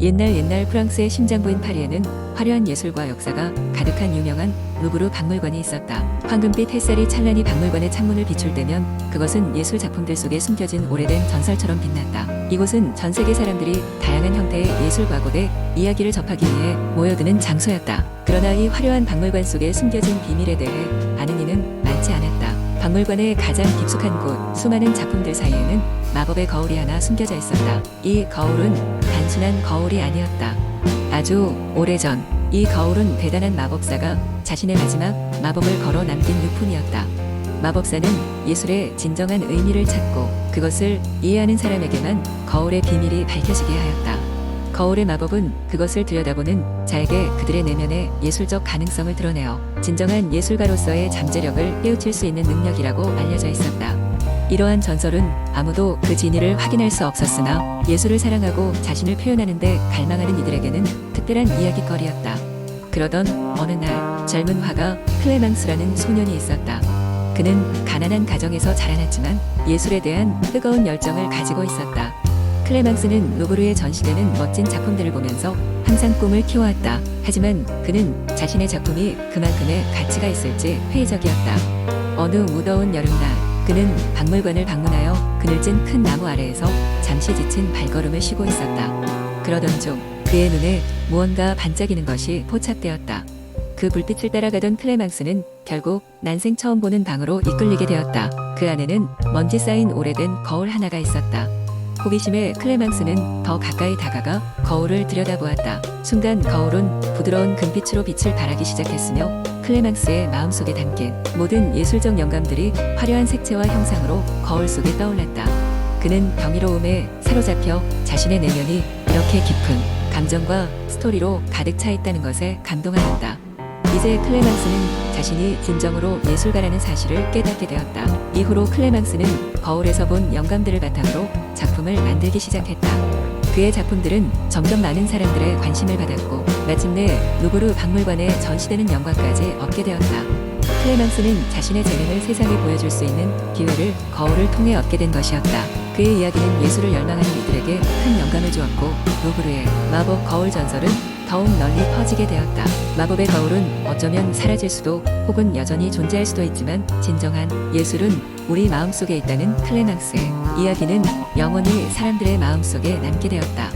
옛날 옛날 프랑스의 심장부인 파리에는 화려한 예술과 역사가 가득한 유명한 루브르 박물관이 있었다. 황금빛 햇살이 찬란히 박물관의 창문을 비출 때면 그것은 예술 작품들 속에 숨겨진 오래된 전설처럼 빛났다. 이곳은 전 세계 사람들이 다양한 형태의 예술 과거대 이야기를 접하기 위해 모여드는 장소였다. 그러나 이 화려한 박물관 속에 숨겨진 비밀에 대해 아는 이는 많지 않았다. 박물관의 가장 깊숙한 곳, 수많은 작품들 사이에는 마법의 거울이 하나 숨겨져 있었다. 이 거울은 단순한 거울이 아니었다. 아주 오래전 이 거울은 대단한 마법사가 자신의 마지막 마법을 걸어 남긴 유품이었다. 마법사는 예술의 진정한 의미를 찾고 그것을 이해하는 사람에게만 거울의 비밀이 밝혀지게 하였다. 거울의 마법은 그것을 들여다보는 자에게 그들의 내면의 예술적 가능성을 드러내어 진정한 예술가로서의 잠재력을 깨우칠 수 있는 능력이라고 알려져 있었다. 이러한 전설은 아무도 그 진위를 확인할 수 없었으나 예술을 사랑하고 자신을 표현하는데 갈망하는 이들에게는 특별한 이야기거리였다. 그러던 어느 날 젊은 화가 클레망스라는 소년이 있었다. 그는 가난한 가정에서 자라났지만 예술에 대한 뜨거운 열정을 가지고 있었다. 클레망스는 루브르에 전시되는 멋진 작품들을 보면서 항상 꿈을 키워왔다. 하지만 그는 자신의 작품이 그만큼의 가치가 있을지 회의적이었다. 어느 무더운 여름날, 그는 박물관을 방문하여 그늘진 큰 나무 아래에서 잠시 지친 발걸음을 쉬고 있었다. 그러던 중 그의 눈에 무언가 반짝이는 것이 포착되었다. 그 불빛을 따라가던 클레망스는 결국 난생 처음 보는 방으로 이끌리게 되었다. 그 안에는 먼지 쌓인 오래된 거울 하나가 있었다. 호기심에 클레망스는 더 가까이 다가가 거울을 들여다보았다. 순간 거울은 부드러운 금빛으로 빛을 발하기 시작했으며 클레망스의 마음속에 담긴 모든 예술적 영감들이 화려한 색채와 형상으로 거울 속에 떠올랐다. 그는 경이로움에 사로잡혀 자신의 내면이 이렇게 깊은 감정과 스토리로 가득 차 있다는 것에 감동하였다. 이제 클레망스는 자신이 진정으로 예술가라는 사실을 깨닫게 되었다. 이후로 클레망스는 거울에서 본 영감들을 바탕으로 작품을 만들기 시작했다. 그의 작품들은 점점 많은 사람들의 관심을 받았고 마침내 루브르 박물관에 전시되는 영광까지 얻게 되었다. 클레망스는 자신의 재능을 세상에 보여줄 수 있는 기회를 거울을 통해 얻게 된 것이었다. 그의 이야기는 예술을 열망하는 이들에게 큰 영감을 주었고 루브르의 마법 거울 전설은 더욱 널리 퍼지게 되었다. 마법의 거울은 어쩌면 사라질 수도 혹은 여전히 존재할 수도 있지만 진정한 예술은 우리 마음속에 있다는 클레망스의 이야기는 영원히 사람들의 마음속에 남게 되었다.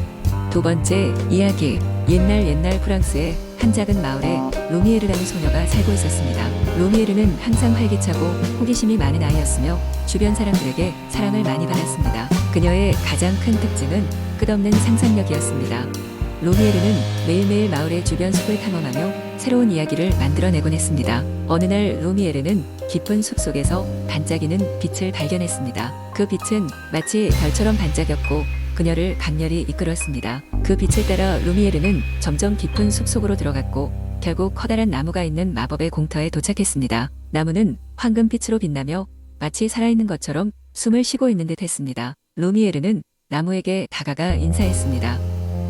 두 번째 이야기 옛날 옛날 프랑스의 한 작은 마을에 루미에르라는 소녀가 살고 있었습니다. 루미에르는 항상 활기차고 호기심이 많은 아이였으며 주변 사람들에게 사랑을 많이 받았습니다. 그녀의 가장 큰 특징은 끝없는 상상력이었습니다. 루미에르는 매일매일 마을의 주변 숲을 탐험하며 새로운 이야기를 만들어내곤 했습니다. 어느 날 루미에르는 깊은 숲 속에서 반짝이는 빛을 발견했습니다. 그 빛은 마치 별처럼 반짝였고 그녀를 강렬히 이끌었습니다. 그 빛을 따라 루미에르는 점점 깊은 숲 속으로 들어갔고 결국 커다란 나무가 있는 마법의 공터에 도착했습니다. 나무는 황금빛으로 빛나며 마치 살아있는 것처럼 숨을 쉬고 있는 듯 했습니다. 루미에르는 나무에게 다가가 인사했습니다.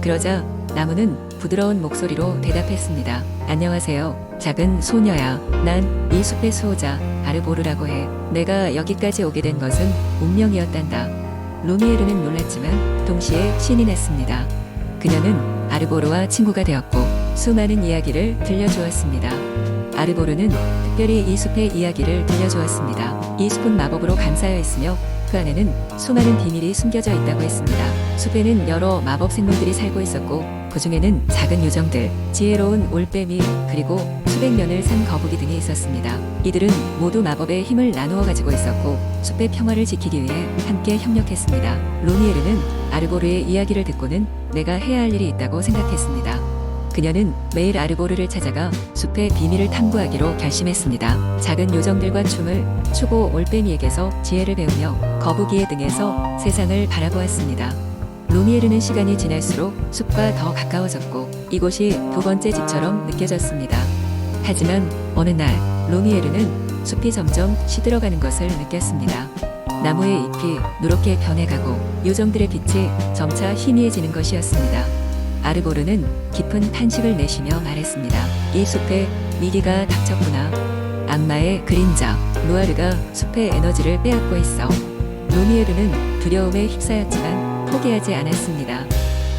그러자 나무는 부드러운 목소리로 대답했습니다. 안녕하세요. 작은 소녀야. 난 이 숲의 수호자 아르보르라고 해. 내가 여기까지 오게 된 것은 운명이었단다. 루미에르는 놀랐지만 동시에 신이 났습니다. 그녀는 아르보르와 친구가 되었고 수많은 이야기를 들려주었습니다. 아르보르는 특별히 이 숲의 이야기를 들려주었습니다. 이 숲은 마법으로 감싸여 있으며 그 안에는 수많은 비밀이 숨겨져 있다고 했습니다. 숲에는 여러 마법 생물들이 살고 있었고 그 중에는 작은 요정들, 지혜로운 올빼미, 그리고 수백 년을 산 거북이 등이 있었습니다. 이들은 모두 마법의 힘을 나누어 가지고 있었고 숲의 평화를 지키기 위해 함께 협력했습니다. 루미에르는 아르보르의 이야기를 듣고는 내가 해야 할 일이 있다고 생각했습니다. 그녀는 매일 아르보르를 찾아가 숲의 비밀을 탐구하기로 결심했습니다. 작은 요정들과 춤을 추고 올빼미에게서 지혜를 배우며 거북이의 등에서 세상을 바라보았습니다. 루미에르는 시간이 지날수록 숲과 더 가까워졌고 이곳이 두 번째 집처럼 느껴졌습니다. 하지만 어느 날 루미에르는 숲이 점점 시들어가는 것을 느꼈습니다. 나무의 잎이 누렇게 변해가고 요정들의 빛이 점차 희미해지는 것이었습니다. 아르보르는 깊은 탄식을 내쉬며 말했습니다. 이 숲에 미리가 닥쳤구나. 악마의 그림자, 루아르가 숲의 에너지를 빼앗고 있어. 루미에르는 두려움에 휩싸였지만 포기하지 않았습니다.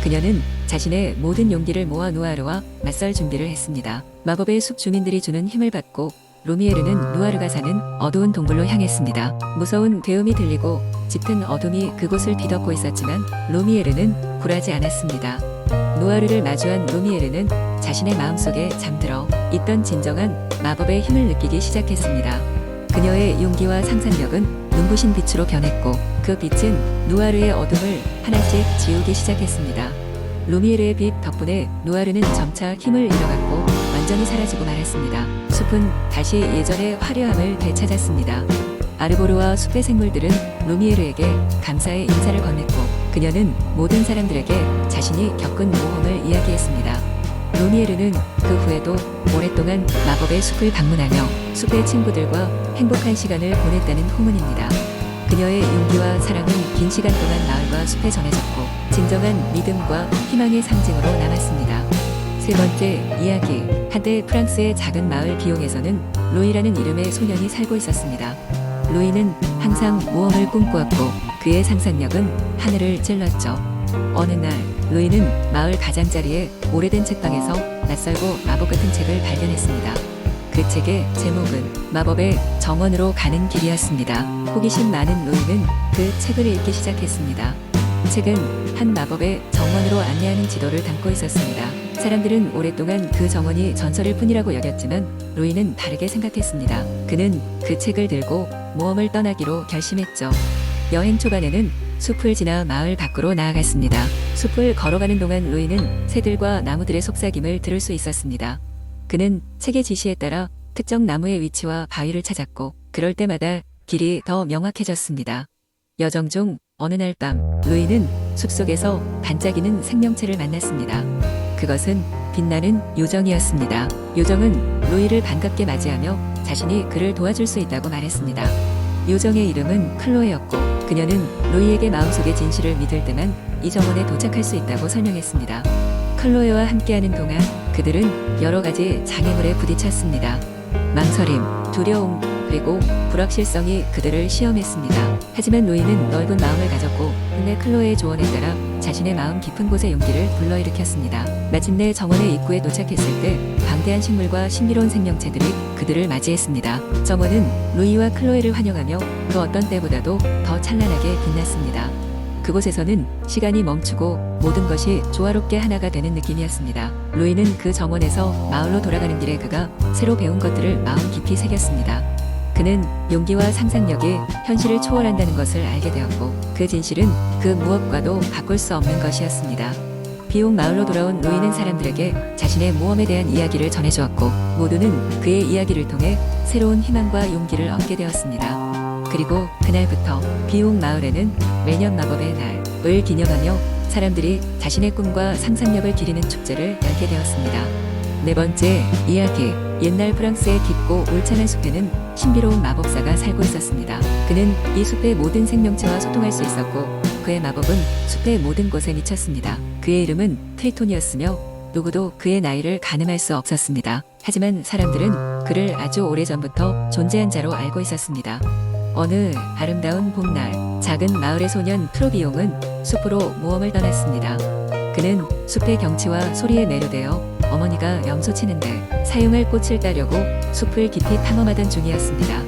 그녀는 자신의 모든 용기를 모아 누아르와 맞설 준비를 했습니다. 마법의 숲 주민들이 주는 힘을 받고 루미에르는 누아르가 사는 어두운 동굴로 향했습니다. 무서운 괴음이 들리고 짙은 어둠이 그곳을 뒤덮고 있었지만 루미에르는 굴하지 않았습니다. 누아르를 마주한 루미에르는 자신의 마음속에 잠들어 있던 진정한 마법의 힘을 느끼기 시작했습니다. 그녀의 용기와 상상력은 눈부신 빛으로 변했고 그 빛은 누아르의 어둠을 하나씩 지우기 시작했습니다. 루미에르의 빛 덕분에 누아르는 점차 힘을 잃어갔고 완전히 사라지고 말았습니다. 숲은 다시 예전의 화려함을 되찾았습니다. 아르보르와 숲의 생물들은 루미에르에게 감사의 인사를 건넸고 그녀는 모든 사람들에게 자신이 겪은 모험을 이야기했습니다. 루미에르는 그 후에도 오랫동안 마법의 숲을 방문하며 숲의 친구들과 행복한 시간을 보냈다는 후문입니다. 그녀의 용기와 사랑은 긴 시간 동안 마을과 숲에 전해졌고 진정한 믿음과 희망의 상징으로 남았습니다. 세 번째 이야기. 한때 프랑스의 작은 마을 비용에서는 로이라는 이름의 소년이 살고 있었습니다. 로이는 항상 모험을 꿈꾸었고 그의 상상력은 하늘을 찔렀죠. 어느 날 로이는 마을 가장자리에 오래된 책방에서 낯설고 마법 같은 책을 발견했습니다. 그 책의 제목은 마법의 정원으로 가는 길이었습니다. 호기심 많은 로이는 그 책을 읽기 시작했습니다. 책은 한 마법의 정원으로 안내하는 지도를 담고 있었습니다. 사람들은 오랫동안 그 정원이 전설일 뿐이라고 여겼지만 로이는 다르게 생각했습니다. 그는 그 책을 들고 모험을 떠나기로 결심했죠. 여행 초반에는 숲을 지나 마을 밖으로 나아갔습니다. 숲을 걸어가는 동안 로이는 새들과 나무들의 속삭임을 들을 수 있었습니다. 그는 책의 지시에 따라 특정 나무의 위치와 바위를 찾았고 그럴 때마다 길이 더 명확해졌습니다. 여정 중 어느 날 밤 루이는 숲속에서 반짝이는 생명체를 만났습니다. 그것은 빛나는 요정이었습니다. 요정은 루이를 반갑게 맞이하며 자신이 그를 도와줄 수 있다고 말했습니다. 요정의 이름은 클로에였고 그녀는 루이에게 마음속의 진실을 믿을 때만 이 정원에 도착할 수 있다고 설명했습니다. 클로에와 함께하는 동안 그들은 여러 가지 장애물에 부딪혔습니다. 망설임, 두려움, 그리고 불확실성이 그들을 시험했습니다. 하지만 로이는 넓은 마음을 가졌고 끝내 클로에의 조언에 따라 자신의 마음 깊은 곳의 용기를 불러일으켰습니다. 마침내 정원의 입구에 도착했을 때 방대한 식물과 신비로운 생명체들이 그들을 맞이했습니다. 정원은 루이와 클로에를 환영하며 그 어떤 때보다도 더 찬란하게 빛났습니다. 그곳에서는 시간이 멈추고 모든 것이 조화롭게 하나가 되는 느낌이었습니다. 루이는 그 정원에서 마을로 돌아가는 길에 그가 새로 배운 것들을 마음 깊이 새겼습니다. 그는 용기와 상상력이 현실을 초월한다는 것을 알게 되었고 그 진실은 그 무엇과도 바꿀 수 없는 것이었습니다. 비옥 마을로 돌아온 루이는 사람들에게 자신의 모험에 대한 이야기를 전해주었고 모두는 그의 이야기를 통해 새로운 희망과 용기를 얻게 되었습니다. 그리고 그날부터 비옥 마을에는 매년 마법의 날을 기념하며 사람들이 자신의 꿈과 상상력을 기리는 축제를 열게 되었습니다. 네 번째 이야기. 옛날 프랑스의 깊고 울창한 숲에는 신비로운 마법사가 살고 있었습니다. 그는 이 숲의 모든 생명체와 소통할 수 있었고 그의 마법은 숲의 모든 곳에 미쳤습니다. 그의 이름은 트리톤이었으며 누구도 그의 나이를 가늠할 수 없었습니다. 하지만 사람들은 그를 아주 오래전부터 존재한 자로 알고 있었습니다. 어느 아름다운 봄날 작은 마을의 소년 프로비용은 숲으로 모험을 떠났습니다. 그는 숲의 경치와 소리에 매료되어 어머니가 염소 치는데 사용할 꽃을 따려고 숲을 깊이 탐험하던 중이었습니다.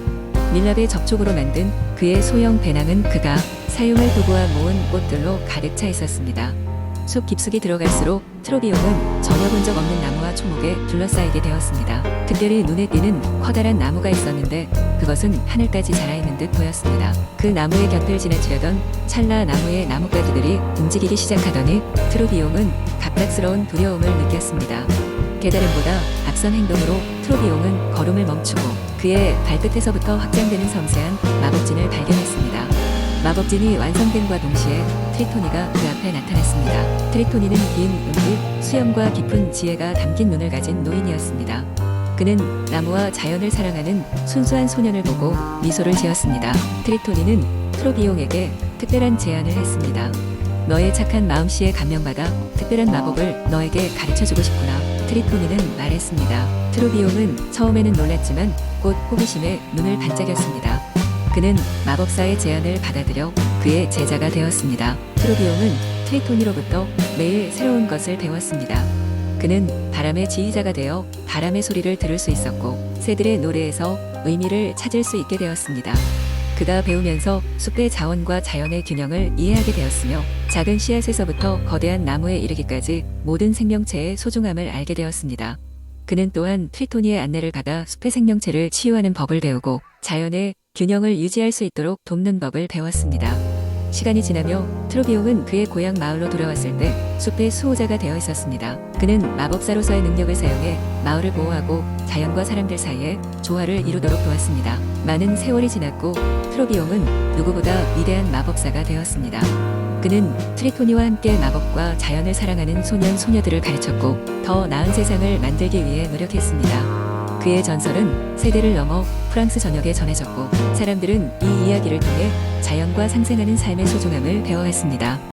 밀랍의 접촉으로 만든 그의 소형 배낭은 그가 사용할 도구와 모은 꽃들로 가득 차 있었습니다. 숲 깊숙이 들어갈수록 트로비용은 전혀 본 적 없는 나무와 초목에 둘러싸이게 되었습니다. 특별히 눈에 띄는 커다란 나무가 있었는데 그것은 하늘까지 자라있는 듯 보였습니다. 그 나무의 곁을 지나치려던 찰나 나무의 나뭇가지들이 움직이기 시작하더니 트로비용은 갑작스러운 두려움을 느꼈습니다. 깨달음보다 앞선 행동으로 트로비용은 걸음을 멈추고 그의 발끝에서부터 확장되는 섬세한 마법진을 발견했습니다. 마법진이 완성됨과 동시에 트리토니가 그 앞에 나타났습니다. 트리토니는 긴 눈빛, 수염과 깊은 지혜가 담긴 눈을 가진 노인이었습니다. 그는 나무와 자연을 사랑하는 순수한 소년을 보고 미소를 지었습니다. 트리토니는 트로비용에게 특별한 제안을 했습니다. 너의 착한 마음씨에 감명받아 특별한 마법을 너에게 가르쳐주고 싶구나. 트리토니는 말했습니다. 트로비용은 처음에는 놀랐지만 곧 호기심에 눈을 반짝였습니다. 그는 마법사의 제안을 받아들여 그의 제자가 되었습니다. 트로비용은 트리토니로부터 매일 새로운 것을 배웠습니다. 그는 바람의 지휘자가 되어 바람의 소리를 들을 수 있었고 새들의 노래에서 의미를 찾을 수 있게 되었습니다. 그가 배우면서 숲의 자원과 자연의 균형을 이해하게 되었으며 작은 씨앗에서부터 거대한 나무에 이르기까지 모든 생명체의 소중함을 알게 되었습니다. 그는 또한 트리토니의 안내를 받아 숲의 생명체를 치유하는 법을 배우고 자연의 균형을 유지할 수 있도록 돕는 법을 배웠습니다. 시간이 지나며 트로비옹은 그의 고향 마을로 돌아왔을 때 숲의 수호자가 되어 있었습니다. 그는 마법사로서의 능력을 사용해 마을을 보호하고 자연과 사람들 사이에 조화를 이루도록 도왔습니다. 많은 세월이 지났고 트로비옹은 누구보다 위대한 마법사가 되었습니다. 그는 트리토니와 함께 마법과 자연을 사랑하는 소년 소녀들을 가르쳤고 더 나은 세상을 만들기 위해 노력했습니다. 그의 전설은 세대를 넘어 프랑스 전역에 전해졌고 사람들은 이 이야기를 통해 자연과 상생하는 삶의 소중함을 배워했습니다.